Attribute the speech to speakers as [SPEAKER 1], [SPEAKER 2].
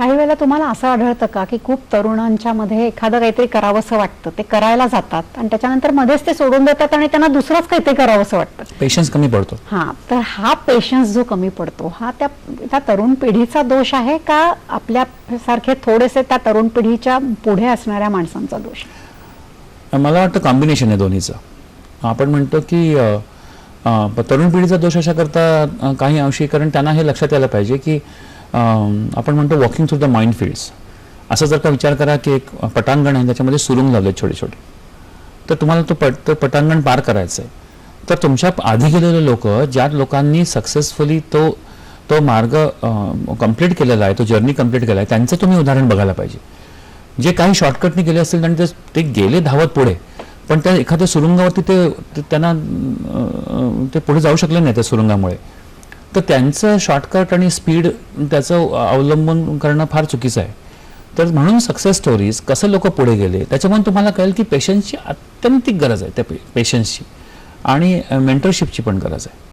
[SPEAKER 1] काही वेळेला तुम्हाला असं आढळतं का की खूप तरुणांच्या मध्ये एखादं काहीतरी करावंसं वाटतं? ते करायला जातात आणि त्याच्यानंतर मध्येच ते सोडून देतात आणि त्यांना दुसरंच काहीतरी करावंसं वाटतं.
[SPEAKER 2] पेशन्स कमी पडतो.
[SPEAKER 1] हा तर हा पेशन्स जो कमी पडतो हा त्या त्या तरुण पिढीचा दोष आहे का आपल्या सारखे थोडेसे त्या तरुण पिढीच्या पुढे असणाऱ्या माणसांचा दोष?
[SPEAKER 2] मला वाटतं कॉम्बिनेशन आहे दोन्हीचं. आपण म्हणतो की तरुण पिढीचा दोष अशा करता काही अंशी कारण त्यांना हे लक्षात यायला पाहिजे की आपण म्हणतो walking through the mind fields असा जर का विचार करा की एक पटांगण आहे त्याच्यामध्ये सुरुंग लावले छोटे छोटे. तर तुम्हाला तो पट ते पटांगण पार करायचं आहे तर तुमच्या आधी गेलेले लोक ज्या लोकांनी सक्सेसफुली तो तो मार्ग कंप्लीट केलेला आहे तो जर्नी कंप्लीट केला आहे त्यांचं तुम्ही उदाहरण बघायला पाहिजे. जे काही शॉर्टकटने गेले असतील आणि ते- ते गेले धावत पुढे पण त्या एखाद्या सुरुंगावरती ते त्यांना ते पुढे जाऊ शकले नाही त्या सुरुंगामुळे. तर त्यांचं शॉर्टकट आणि स्पीड त्याचं अवलंबन करणं फार चुकीचं आहे. तर म्हणून सक्सेस स्टोरीज कसं लोक पुढे गेले त्याच्यामुळे तुम्हाला कळेल की पेशन्सची अत्यंतिक गरज आहे त्या पेशन्सची आणि मेंटरशिपची पण गरज आहे.